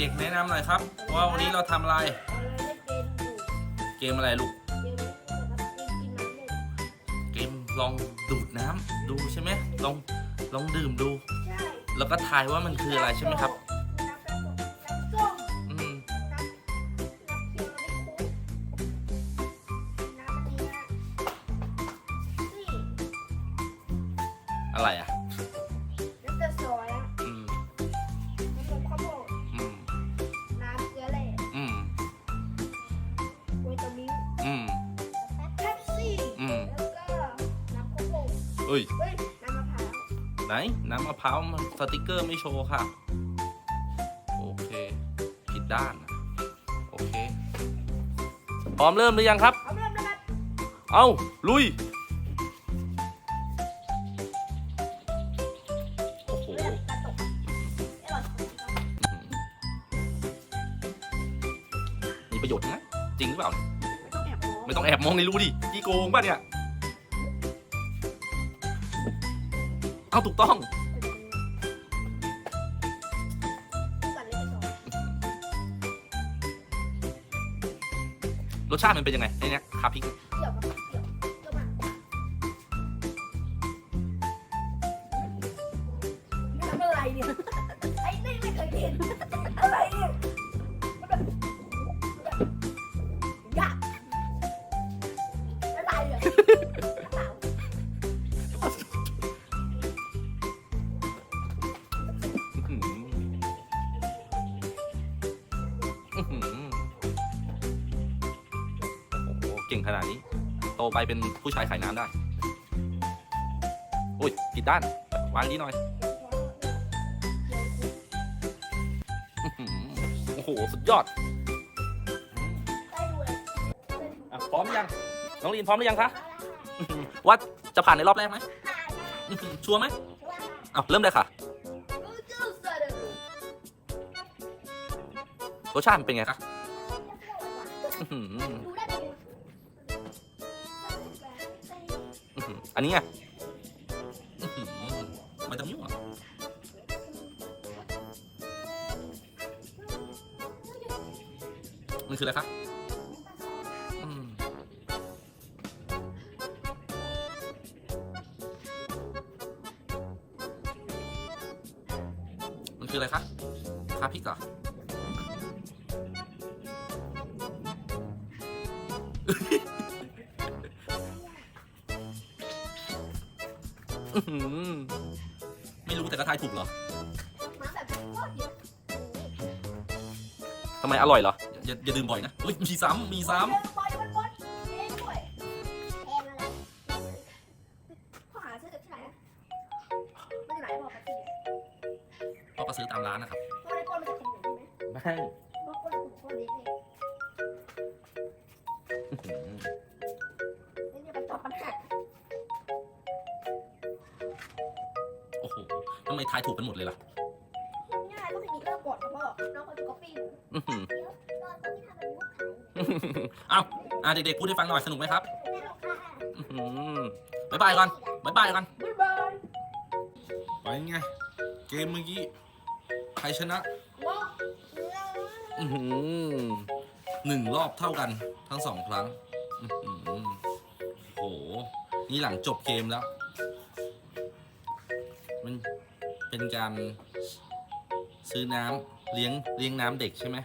เด็กๆแนะนำหน่อยครับ ว่าวันนี้เราทำอะไร เกมอะไรลูก ล่นเกมลองดูดน้ำดูใช่ไหมลองลองดื่มดูใช่แล้วก็ทายว่ามันคืออะไรใช่ไหมครับน้ำน้ำส้มอืมน้ำน้ำเขียวในคุกน้ำอันนี้นะนี่อะไรอะ อ้ย เฮ้ยน้ำมะพร้าวไหน น้ำมะพร้าวมันสติกเกอร์ไม่โชว์ค่ะ โอเคผิดด้านนะโอเค พร้อมเริ่มหรือยังครับ เอาเริ่มแล้วครับเอ้าลุย โอ้โหเริ่มกระตกเอ้ยมีประโยชน์นะ จริงหรือเปล่า ไม่ต้องแอบมองไม่ต้องแอบมองในรูดิ กี่โกงป่ะเนี่ย เอาถูกต้อง สั่นเลยจะสอนรสชาติมันเป็นยังไงในเนี้ยคาพริกเกี่ยวกับเกี่ยวเกี่ ก่งขนาดนี้ โตไปเป็นผู้ชายขายน้ำได้ อุ้ยผิดด้าน วางนี้หน่อยอื้อหือโอ้โห สุดยอดได้ดูเลยอะพร้อมหรือยัง น้องลีนพร้อมหรือยังคะอื้อหือว่าจะผ่านในรอบแรกไหมอื้อหือชัวร์ไหมอะเริ่มเลยค่ะ รสชาติมันเป็นไงคะ อื้อหือดูได้ดูอื้อหืออันนี้ไงอื้อหือมันจะยุ่งอะมันคืออะไรคะอืมมันคืออะไรคะคาพริกเหรอ อื้อหือไม่รู้แต่ก็ทายถูกเหรอมาแบบโคตรเยอะทำไมอร่อยเหรอ อย่าอย่าดื่มบ่อยนะเฮ้ยมีซ้ำมีซ้เดี๋ยวบอยมันบดเองด้วยเองอะไรพ่อหาซื้อจากที่ไหนอะไม่ได้ไหนบอกมาทีำพ่อก็ซื้อตามร้านนะครับพ่อได้ก้นมาจากขนมใช่ไหมไม่พ่อก้นของพ่อเล็กเองนี่ โอ้โหทำไมทายถูกกันหมดเลยล่ะง่ายก็ไม่มีเริ่มก่อนนะพ่อน้องเขาจะก๊อปปี้หนูอื้อหือเดี๋ยวตอนที่ทำเป็นมุกขายเอ้าอะเด็กๆพูดให้ฟังหน่อยสนุกไหมครับไม่หรอกค่ะอื้อหือบ๊ายบายก่อนบ๊ายบายก่อนบ๊ายบายไปไง เกมเมื่อกี้ใครชนะว้าวอื้อหือหนึ่งรอบเท่ากันทั้งสองครั้งอื้อหือโอ้โห นี่หลังจบเกมแล้ว มันเป็นการซื้อน้ำเลี้ยงเลี้ยงน้ำเด็กใช่ไหม